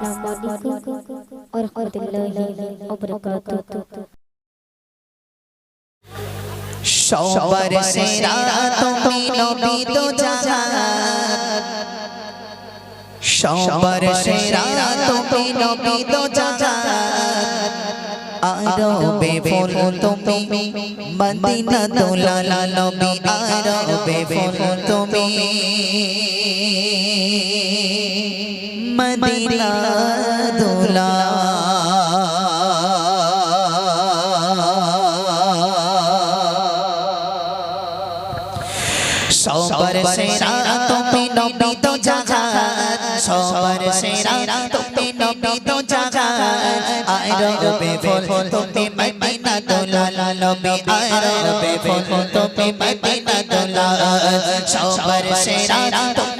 আলাইকুম ওয়া রাহমাতুল্লাহি ওয়া বারাকাতুহু সবার সেরা তুমি নবী তো জাহান সবার সেরা তুমি নবী তো জাহান আরবে ফুল তুমি মদিনা তোলালা নবী আরবে ফুল তুমি মদিনা দোলা সবার সেরা তুমি নবী তো জাহান সবার সেরা তুমি নবী তো জাহান আরবে ফুল তুমি মদিনা দোলালা নবী আরবে ফুল তুমি মদিনা দোলালা সবার সেরা তুমি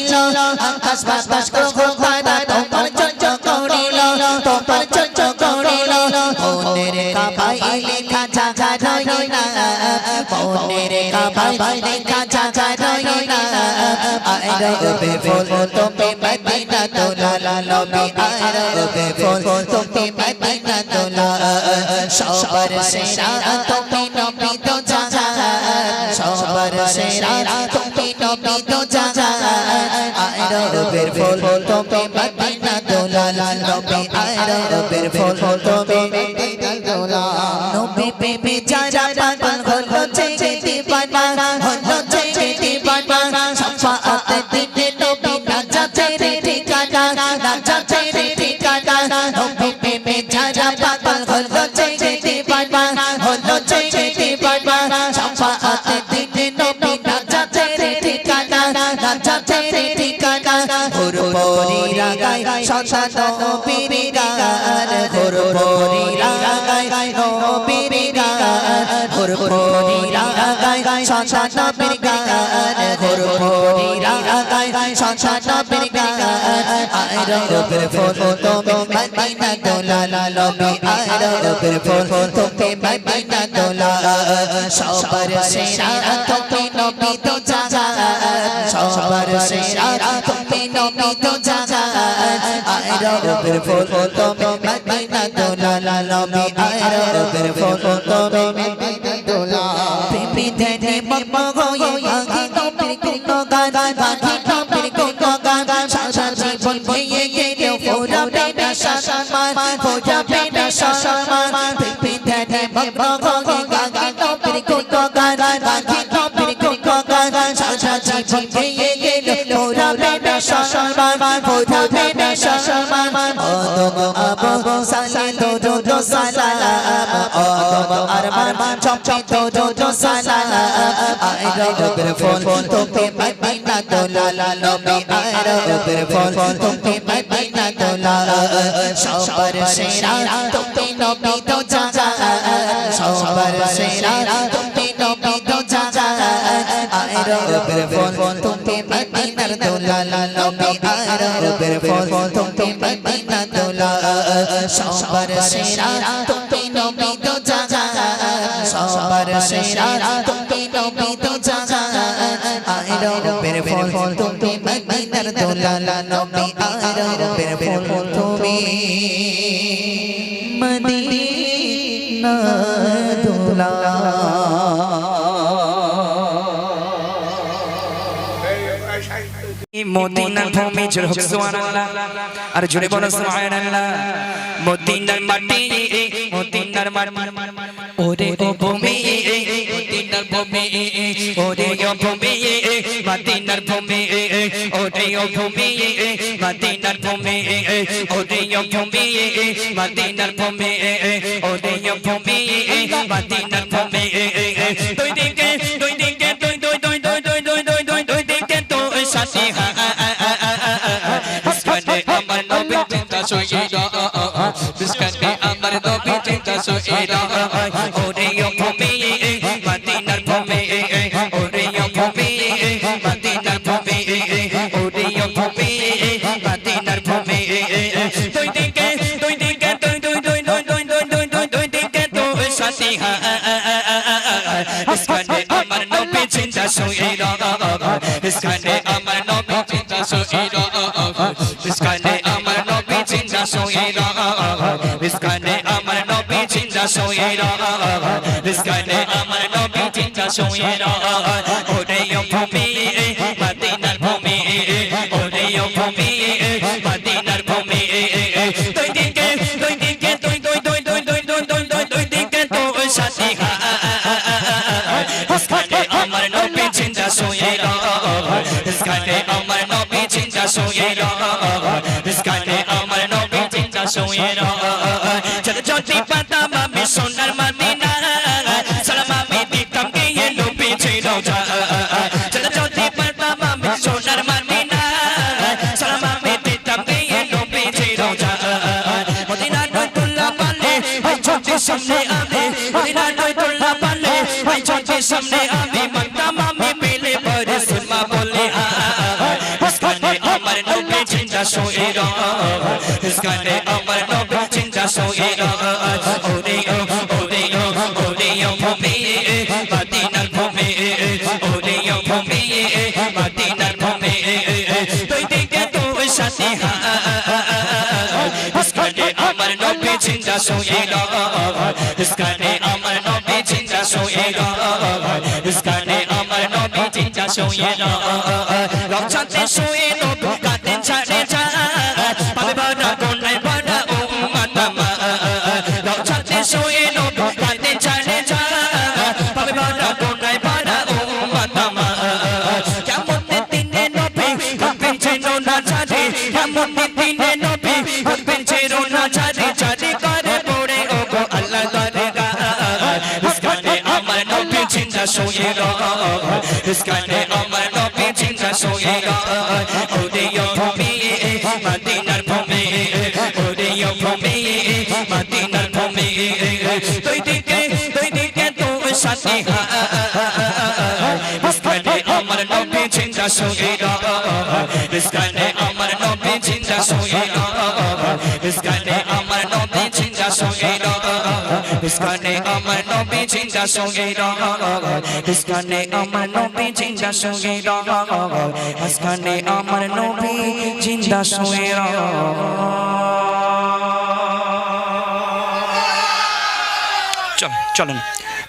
ছিল আকাশ বাতাস গ্রহ তারা তোমার চঞ্চ করিল তোমার চঞ্চ করিল মনের কাবাই লেখা ঝাঝা রইল মনের কাবাই লেখা ঝাঝা। আরবে ফুল তুমি মদিনা তোলা নবী আরবে ফুল তুমি মদিনা তোলা সবার সেরা তুমি নবী তো জাহান সবার সেরা তুমি নবী তো জাহান আরবে ফুল তুমি মদিনা তোলা নবী আরবে ফুল তুমি ঠিকানা রাজা ছেড়ে ঠিকানা। নবী পেপে যারা পাগল হলো চেয়ে দিবানা। হরিরা গায় সন্তান নবীর গান হর হরিরা গায় নবীর গান হর হরিরা গায় সন্তান নবীর গান হর হরিরা গায় সন্তান নবীর গান আয় রবের ফোন তুমি মদিনা দোলা নবী আয় রবের ফোন তুমি মদিনা দোলা সবার সেরা তুমি নবী সবার সেরা তুমি নবী তো জাহান আরবের ফুল তুমি মদিনা দোলালা, নবী আরবের ফুল তুমি মদিনা দোলালা। প্রেমে ধরে মগ্ন হয়ে আগে নবীর কোনো গান আগে নবীর কোনো গান সারা জীবন বয়ে গেলে ফোরাবে না সম্মান ফোরাবে না সম্মান প্রেমে ধরে মগ্ন হয়ে আগে নবীর কোনো গান গান ঝিঝিয়ে গেল মোরা বেটা সসমান মোরা বেটা সসমান অদম আব সালে দো দো সালাম অদম আরমান চপ চপ দো দো সালাম আই রবের ফোন তুমি মদিনা দোলা নবী আই রবের ফোন তুমি মদিনা দোলা সবার সেরা তুমি নবী তো জানা সবার সেরা আরবের ফুল তুমি মদিনার দোলালা নবী আরবের ফুল তুমি মদিনা দোলালা সবার সেরা তুমি নবী তো জাহান সবার সেরা তুমি নবী তো জাহান আরবের ফুল তুমি মদিনার দোলালা নবী আরবের ফুল তুমি মদিনা মদিনার ভূমি জোর হোক সুবহানাল্লাহ। আর জোরে বলো সুবহানাল্লাহ। মদিনার মাটি মদিনার মাটি। ওরে ও ভূমি মদিনার ভূমি ওরে ও ভূমি মদিনার ভূমি ওরে ও ভূমি মদিনার ভূমি ওরে ও ভূমি মদিনার ভূমি ওরে ও ভূমি মদিনার ভূমি। তুই দিকে তুই দিকে তুই তুই তুই তুই তুই তুই তুই দিকে তুই সাথী শুইরা বিস্কানে আমার নবী চিন্তা শুইরা ওরে ভূমি মদিনার ভূমি ওরে ভূমি মদিনার ভূমি ওরে ভূমি মদিনার ভূমি দুই দিকে দুই দিকে দুই দুই দুই দুই দুই দুই দুই দুই দুই দিকে দুই সাথী ইসকানে আমার নবী চিন্তা শুইরা ইসকানে চিন্তা শুয়ে রয় রিস্কানে আমার নবী চিন্তা শুয়ে রয় সামনে আবে ওই রাটোই তোলা পালে ওই চোখের সামনে আবে মাতা মামি পেলে পরে সুরমা বলে আ ইসকানে আমার নবী জিন্দা শোয়ে রা ইসকানে জিন্দা সোয়ে ইসকানে আমার নবী জিন্দা সোয়ে ইসকানে আমার নবী জিন্দা সোয়ে রক্ষাতে সোয়ে Rasulullah His kind of my love beating Rasulullah Odeyo Pumi Madinar Pumi Odeyo Pumi Madinar Pumi Doi dike, doi dike tu shati ha His kind of my love beating Rasulullah His kind of my ইস্কানে আমার নবী জিন্দা সঙ্গে ইস্কানে আমার নবী জিন্দা সঙ্গে ইস্কানে আমার নবী জিন্দা সঙ্গে চলেন